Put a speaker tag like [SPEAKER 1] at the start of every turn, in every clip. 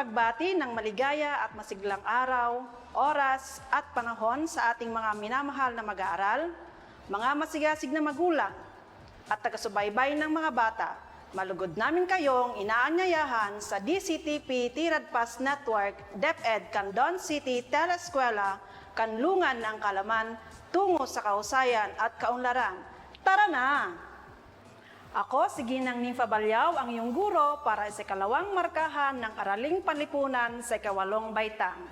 [SPEAKER 1] Pagbati ng maligaya at masiglang araw, oras at panahon sa ating mga minamahal na mag-aaral, mga masigasig na magulang, at taga-subaybay ng mga bata. Malugod namin kayong inaanyayahan sa DCTP Tiradpas Network, DepEd Candon City Teleskwela, Kanlungan ng Kalaman, tungo sa kahusayan at kaunlaran. Tara na! Ako, si Ginang Ninfa Balyaw, ang iyong guro para sa ikalawang markahan ng Araling Panlipunan sa ikawalong baitang.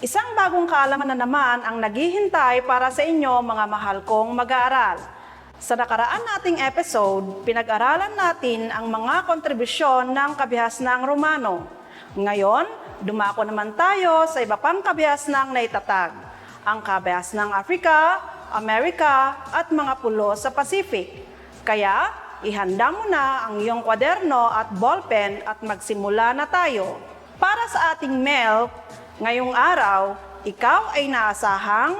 [SPEAKER 1] Isang bagong kaalaman na naman ang naghihintay para sa inyo mga mahal kong mag-aaral. Sa nakaraan nating episode, pinag-aralan natin ang mga kontribusyon ng kabihas ng Romano. Ngayon, dumako naman tayo sa iba pang kabihas ng naitatag. Ang kabihas ng Africa, Amerika, at mga pulo sa Pacific. Kaya, ihanda mo na ang iyong kwaderno at ballpen at magsimula na tayo. Para sa ating mail, ngayong araw, ikaw ay naasahang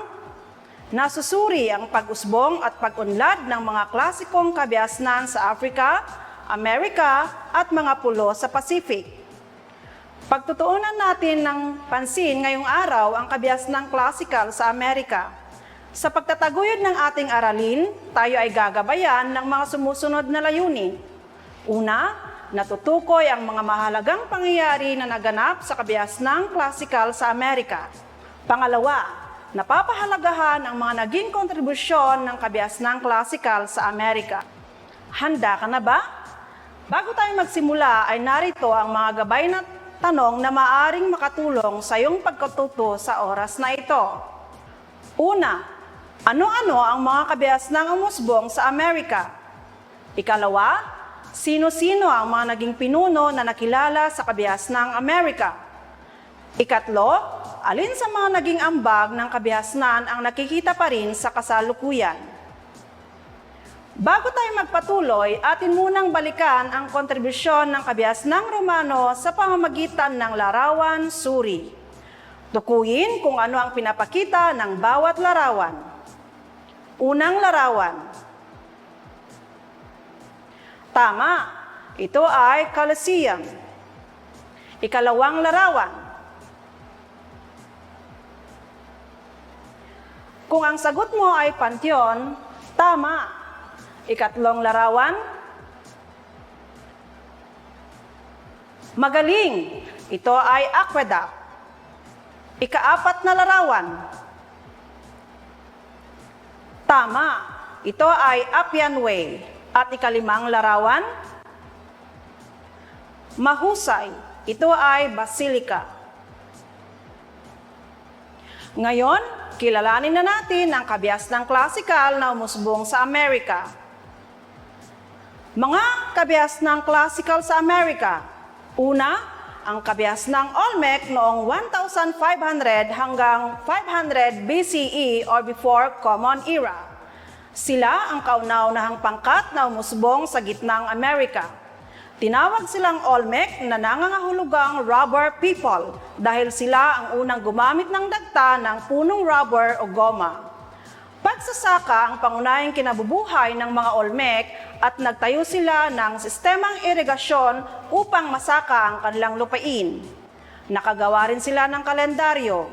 [SPEAKER 1] nasusuri ang pag-usbong at pag-unlad ng mga klasikong kabiasnan sa Africa, Amerika at mga pulo sa Pacific. Pagtutuunan natin ng pansin ngayong araw ang kabiasnang classical sa Amerika. Sa pagtataguyod ng ating aralin, tayo ay gagabayan ng mga sumusunod na layunin. Una, natutukoy ang mga mahalagang pangyayari na naganap sa kabiasnang classical sa Amerika. Pangalawa, napapahalagahan ang mga naging kontribusyon ng kabiasnang classical sa Amerika. Handa ka na ba? Bago tayo magsimula ay narito ang mga gabay na tanong na maaring makatulong sa iyong pagkatuto sa oras na ito. Una, ano-ano ang mga kabias ng umusbong sa Amerika? Ikalawa, sino-sino ang mga naging pinuno na nakilala sa kabias ng Amerika? Ikatlo, alin sa mga naging ambag ng kabihasnan ang nakikita pa rin sa kasalukuyan? Bago tayo magpatuloy, atin munang balikan ang kontribusyon ng kabihas ng Romano sa pamamagitan ng larawan suri. Tukuyin kung ano ang pinapakita ng bawat larawan. Unang larawan. Tama, ito ay Colosseum. Ikalawang larawan. Kung ang sagot mo ay Pantheon, tama. Ikatlong larawan. Magaling, ito ay aqueduct. Ikaapat na larawan. Tama, ito ay Appian Way. At ikalimang larawan. Mahusay, ito ay Basilica. Ngayon, kilalanin na natin ang kabias ng classical na umusbong sa Amerika. Mga kabias ng classical sa Amerika. Una, ang kabias ng Olmec noong 1500 hanggang 500 BCE or before Common Era. Sila ang kauna-unahang pangkat na umusbong sa gitnang Amerika. Tinawag silang Olmec na nangangahulugang rubber people dahil sila ang unang gumamit ng dagta ng punong rubber o goma. Pagsasaka ang pangunahing kinabubuhay ng mga Olmec at nagtayo sila ng sistemang irigasyon upang masaka ang kanilang lupain. Nakagawa rin sila ng kalendaryo.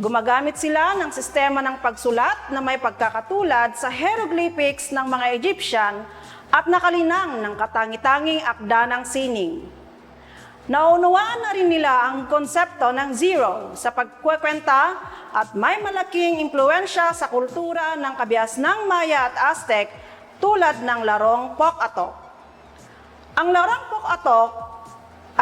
[SPEAKER 1] Gumagamit sila ng sistema ng pagsulat na may pagkakatulad sa hieroglyphics ng mga Egyptian at nakalinang ng katangi-tanging akda ng sining. Naunawaan na rin nila ang konsepto ng zero sa pagkwekwenta at may malaking impluensya sa kultura ng kabias ng Maya at Aztec tulad ng larong Pok-Atok. Ang larong Pok-Atok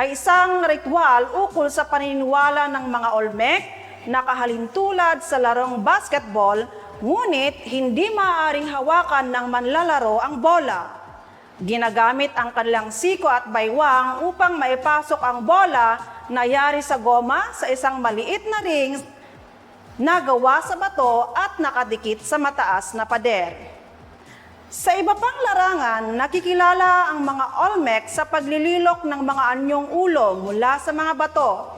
[SPEAKER 1] ay isang ritual ukol sa paniniwala ng mga Olmec na kahalintulad sa larong basketball, ngunit hindi maaaring hawakan ng manlalaro ang bola. Ginagamit ang kanilang siko at baywang upang maipasok ang bola na yari sa goma sa isang maliit na ring na gawa sa bato at nakadikit sa mataas na pader. Sa iba pang larangan, nakikilala ang mga Olmec sa paglililok ng mga anyong ulo mula sa mga bato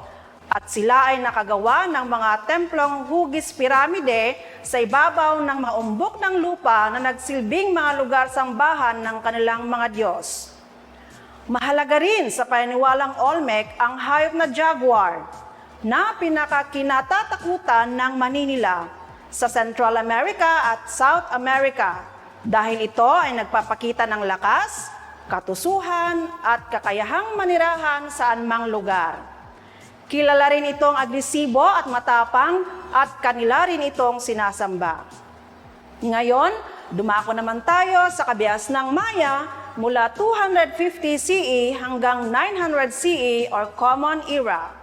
[SPEAKER 1] at sila ay nakagawa ng mga templong hugis piramide sa ibabaw ng maumbok ng lupa na nagsilbing mga lugar sambahan ng kanilang mga Diyos. Mahalaga rin sa paniniwalang Olmec ang hayop na jaguar na pinakakinatatakutan ng Maninila sa Central America at South America dahil ito ay nagpapakita ng lakas, katusuhan at kakayahang manirahan sa anumang lugar. Kilala rin itong agresibo at matapang at kanila rin itong sinasamba. Ngayon, dumako naman tayo sa kabias ng Maya mula 250 CE hanggang 900 CE or Common Era.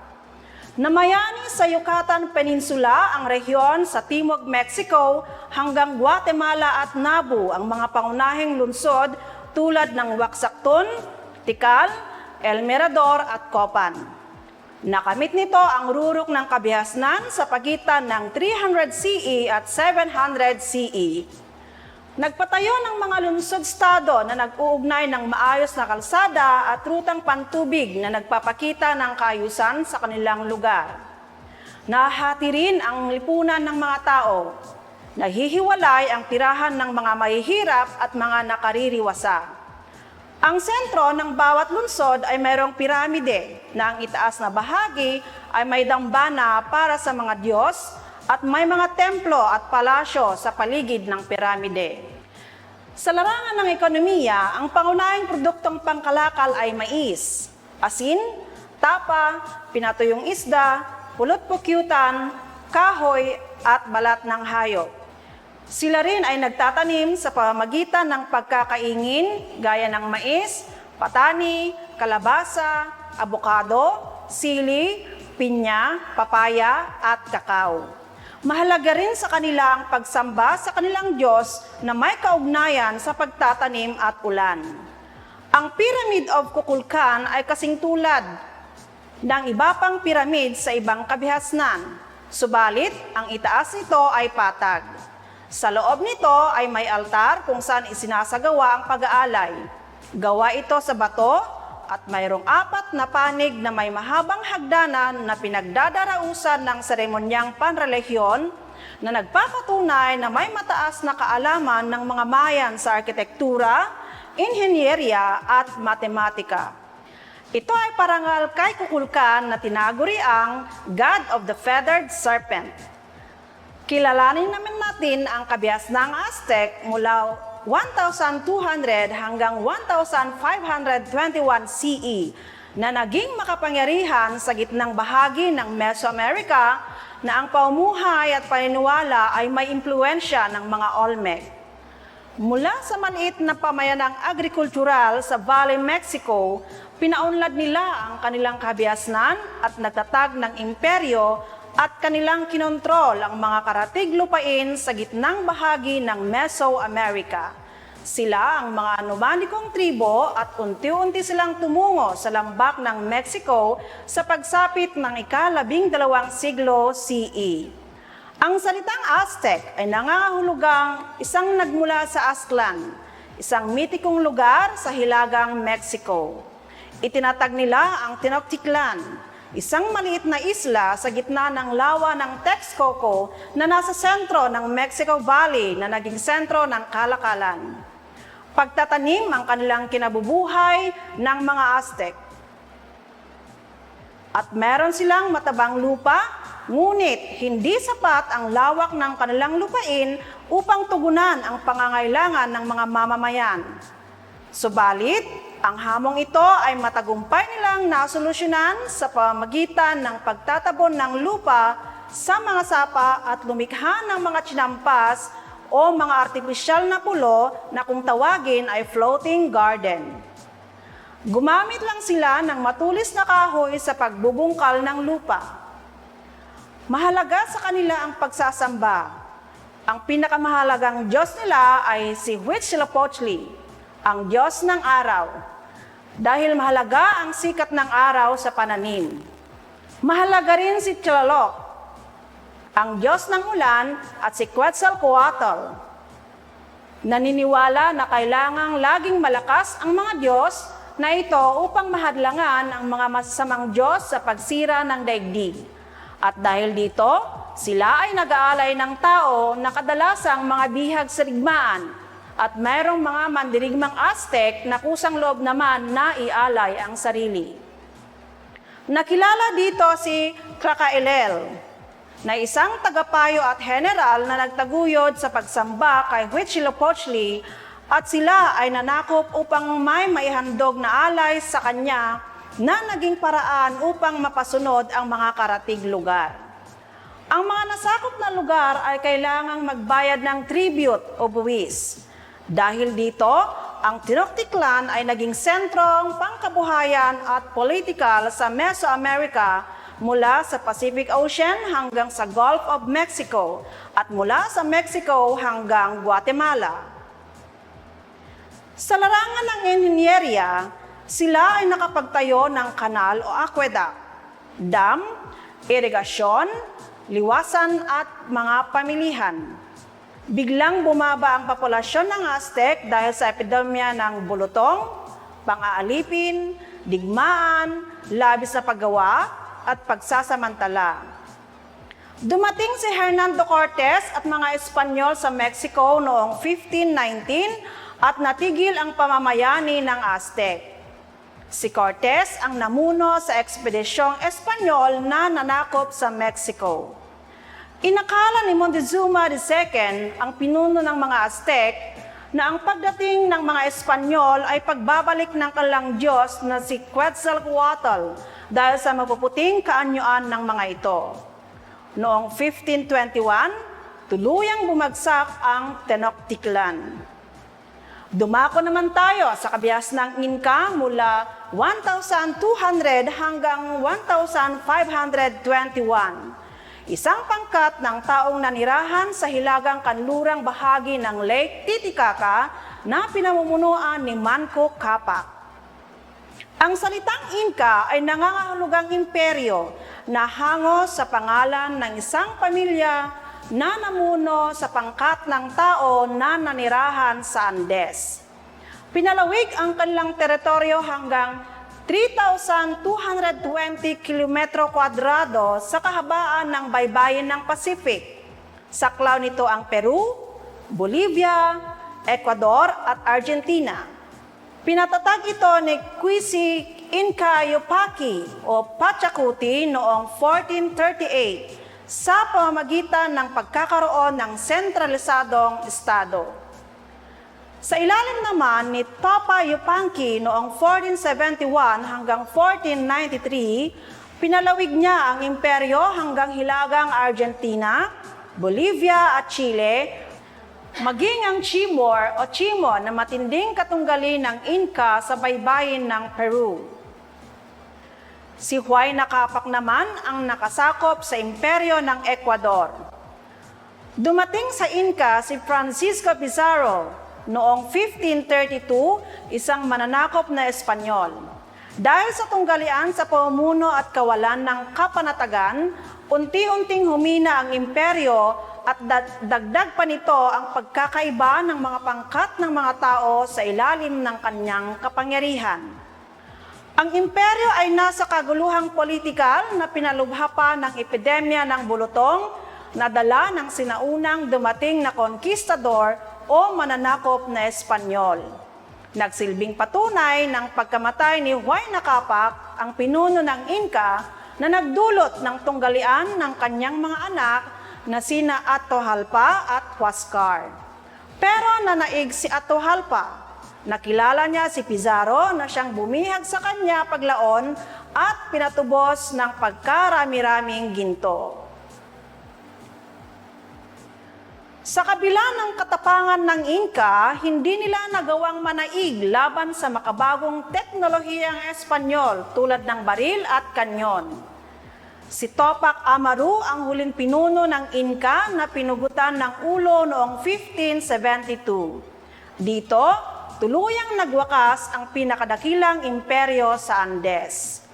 [SPEAKER 1] Namayani sa Yucatan Peninsula ang rehiyon sa Timog Mexico hanggang Guatemala at Nabu ang mga pangunahing lungsod tulad ng Waxacton, Tikal, El Mirador at Copan. Nakamit nito ang rurok ng kabihasnan sa pagitan ng 300 CE at 700 CE. Nagpatayo ng mga lungsod-estado na nag-uugnay ng maayos na kalsada at rutang pantubig na nagpapakita ng kaayusan sa kanilang lugar. Nahati rin ang lipunan ng mga tao. Nahihiwalay ang tirahan ng mga mahihirap at mga nakaririwasa. Ang sentro ng bawat lungsod ay mayroong piramide na ang itaas na bahagi ay may dambana para sa mga Diyos at may mga templo at palasyo sa paligid ng piramide. Sa larangan ng ekonomiya, ang pangunahing produktong pangkalakal ay mais, asin, tapa, pinatuyong isda, pulot-pukyutan, kahoy at balat ng hayop. Sila rin ay nagtatanim sa pamamagitan ng pagkakaingin gaya ng mais, patani, kalabasa, abokado, sili, pinya, papaya at kakao. Mahalaga rin sa kanila ang pagsamba sa kanilang Diyos na may kaugnayan sa pagtatanim at ulan. Ang Pyramid of Kukulkan ay kasing tulad ng iba pang piramid sa ibang kabihasnan. Subalit, ang itaas nito ay patag. Sa loob nito ay may altar kung saan isinasagawa ang pag-aalay. Gawa ito sa bato at mayroong apat na panig na may mahabang hagdanan na pinagdadarausan ng seremonyang panrelihiyon na nagpapatunay na may mataas na kaalaman ng mga Mayan sa arkitektura, inhenyerya at matematika. Ito ay parangal kay Kukulkan na tinaguri ang God of the Feathered Serpent. Kilalanin naman natin ang kabias ng Aztec mula 1,200 hanggang 1,521 CE na naging makapangyarihan sa gitnang bahagi ng Mesoamerica na ang paumuhay at paniniwala ay may impluensya ng mga Olmec. Mula sa maliit na pamayanang agrikultural sa Valley, Mexico, pinaunlad nila ang kanilang kabiasnan at nagtatag ng imperyo at kanilang kinontrol ang mga karatig lupain sa gitnang bahagi ng Mesoamerica. Sila ang mga nomadikong tribo at unti-unti silang tumungo sa lambak ng Mexico sa pagsapit ng ikalabing dalawang siglo CE. Ang salitang Aztec ay nangangahulugang isang nagmula sa Aztlan, isang mitikong lugar sa hilagang Mexico. Itinatag nila ang Tenochtitlan, isang maliit na isla sa gitna ng lawa ng Texcoco na nasa sentro ng Mexico Valley na naging sentro ng kalakalan. Pagtatanim ang kanilang kinabubuhay ng mga Aztec. At meron silang matabang lupa, ngunit hindi sapat ang lawak ng kanilang lupain upang tugunan ang pangangailangan ng mga mamamayan. Subalit, ang hamong ito ay matagumpay nilang nasolusyonan sa pamagitan ng pagtatabon ng lupa sa mga sapa at lumikha ng mga chinampas o mga artipisyal na pulo na kung tawagin ay floating garden. Gumamit lang sila ng matulis na kahoy sa pagbubungkal ng lupa. Mahalaga sa kanila ang pagsasamba. Ang pinakamahalagang Diyos nila ay si Huitzilopochtli, ang Diyos ng araw. Dahil mahalaga ang sikat ng araw sa pananim. Mahalaga rin si Tlaloc, ang Diyos ng ulan at si Quetzalcoatl. Naniniwala na kailangang laging malakas ang mga Diyos na ito upang mahadlangan ang mga masasamang Diyos sa pagsira ng daigdig. At dahil dito, sila ay nag-aalay ng tao na kadalasang mga bihag sa rigmaan, at mayroong mga mandirigmang Aztec na kusang loob naman na ialay ang sarili. Nakilala dito si Krakaelel, na isang tagapayo at general na nagtaguyod sa pagsamba kay Huitzilopochtli at sila ay nanakop upang may maihandog na alay sa kanya na naging paraan upang mapasunod ang mga karatig lugar. Ang mga nasakop na lugar ay kailangang magbayad ng tribute o buwis. Dahil dito, ang Tenochtitlan ay naging sentrong pangkabuhayan at politikal sa Mesoamerica mula sa Pacific Ocean hanggang sa Gulf of Mexico at mula sa Mexico hanggang Guatemala. Sa larangan ng inhinyerya, sila ay nakapagtayo ng kanal o aqueduct, dam, irigasyon, liwasan at mga pamilihan. Biglang bumaba ang populasyon ng Aztec dahil sa epidemya ng bulutong, pang-aalipin, digmaan, labis na paggawa, at pagsasamantala. Dumating si Hernando Cortez at mga Espanyol sa Mexico noong 1519 at natigil ang pamamayani ng Aztec. Si Cortez ang namuno sa ekspedisyong Espanyol na nanakop sa Mexico. Inakala ni Montezuma II, ang pinuno ng mga Aztec, na ang pagdating ng mga Espanyol ay pagbabalik ng kanilang Diyos na si Quetzalcoatl dahil sa mapuputing kaanyuan ng mga ito. Noong 1521, tuluyang bumagsak ang Tenochtitlan. Dumako naman tayo sa kabias ng Inca mula 1,200 hanggang 1,521. Isang pangkat ng taong nanirahan sa hilagang kanlurang bahagi ng Lake Titicaca na pinamumunuan ni Manco Capac. Ang salitang Inca ay nangangahulugang imperyo na hango sa pangalan ng isang pamilya na namuno sa pangkat ng tao na nanirahan sa Andes. Pinalawig ang kanilang teritoryo hanggang 3,220 kilometro kwadrado sa kahabaan ng baybayin ng Pacific. Saklaw nito ang Peru, Bolivia, Ecuador at Argentina. Pinatatag ito ni Quisi Inca Yupaki o Pachacuti noong 1438 sa pamamagitan ng pagkakaroon ng sentralisadong estado. Sa ilalim naman ni Papa Yupanqui noong 1471 hanggang 1493, pinalawig niya ang imperyo hanggang hilagang Argentina, Bolivia at Chile, maging ang Chimor o Chimo na matinding katunggali ng Inca sa baybayin ng Peru. Si Huayna Capac naman ang nakasakop sa imperyo ng Ecuador. Dumating sa Inca si Francisco Pizarro noong 1532, isang mananakop na Espanyol. Dahil sa tunggalian sa pamumuno at kawalan ng kapanatagan, unti-unting humina ang imperyo at dagdag pa nito ang pagkakaiba ng mga pangkat ng mga tao sa ilalim ng kanyang kapangyarihan. Ang imperyo ay nasa kaguluhang politikal na pinalubha pa ng epidemya ng bulutong na dala ng sinaunang dumating na konkistador o mananakop na Espanyol. Nagsilbing patunay ng pagkamatay ni Huayna Capac, ang pinuno ng Inca, na nagdulot ng tunggalian ng kanyang mga anak na sina Atohalpa at Huascar. Pero nanaig si Atohalpa. Nakilala niya si Pizarro na siyang bumihag sa kanya paglaon at pinatubos ng pagkarami-raming ginto. Sa kabila ng katapangan ng Inca, hindi nila nagawang manaig laban sa makabagong teknolohiyang Espanyol tulad ng baril at kanyon. Si Topak Amaru ang huling pinuno ng Inca na pinugutan ng ulo noong 1572. Dito, tuluyang nagwakas ang pinakadakilang imperyo sa Andes.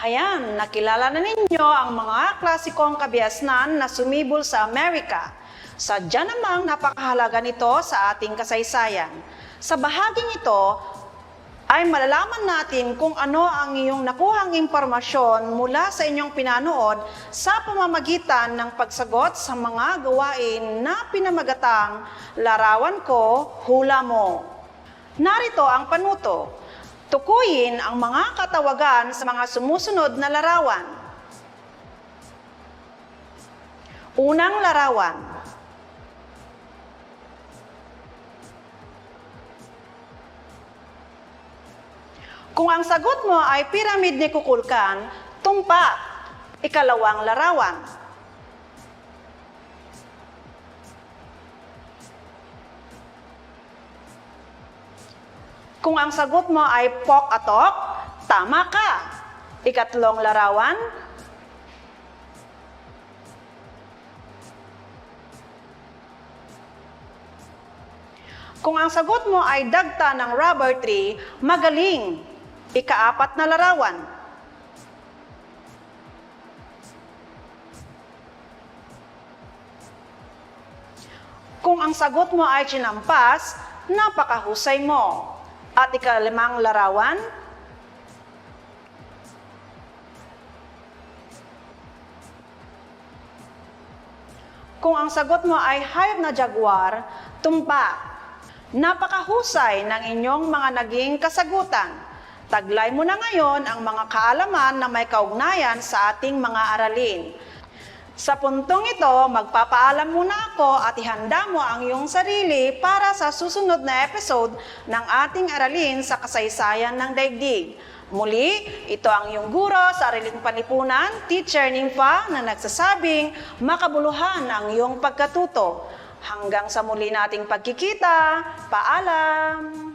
[SPEAKER 1] Hayan, nakilala na ninyo ang mga klasikong kabiasnan na sumibol sa Amerika. Sadya namang napakahalaga nito sa ating kasaysayan. Sa bahaging ito, ay malalaman natin kung ano ang iyong nakuhang impormasyon mula sa inyong pinanood sa pamamagitan ng pagsagot sa mga gawain na pinamagatang larawan ko, hula mo. Narito ang panuto. Tukuyin ang mga katawagan sa mga sumusunod na larawan. Unang larawan. Kung ang sagot mo ay pyramid ni Kukulkan, tumpa. Ikalawang larawan. Kung ang sagot mo ay pok atok, tama ka. Ikatlong larawan. Kung ang sagot mo ay dagta ng rubber tree, magaling. Ikaapat na larawan. Kung ang sagot mo ay chinampas, napakahusay mo. At ikalimang larawan, Kung ang sagot mo ay hayop na jaguar, tumpa. Napakahusay ng inyong mga naging kasagutan. Taglay mo na ngayon ang mga kaalaman na may kaugnayan sa ating mga aralin. Sa puntong ito, magpapaalam muna ako at ihanda mo ang iyong sarili para sa susunod na episode ng ating aralin sa kasaysayan ng daigdig. Muli, ito ang iyong guro sa Ariling Panipunan, Teacher Nympha, na nagsasabing makabuluhan ang iyong pagkatuto. Hanggang sa muli nating pagkikita, paalam!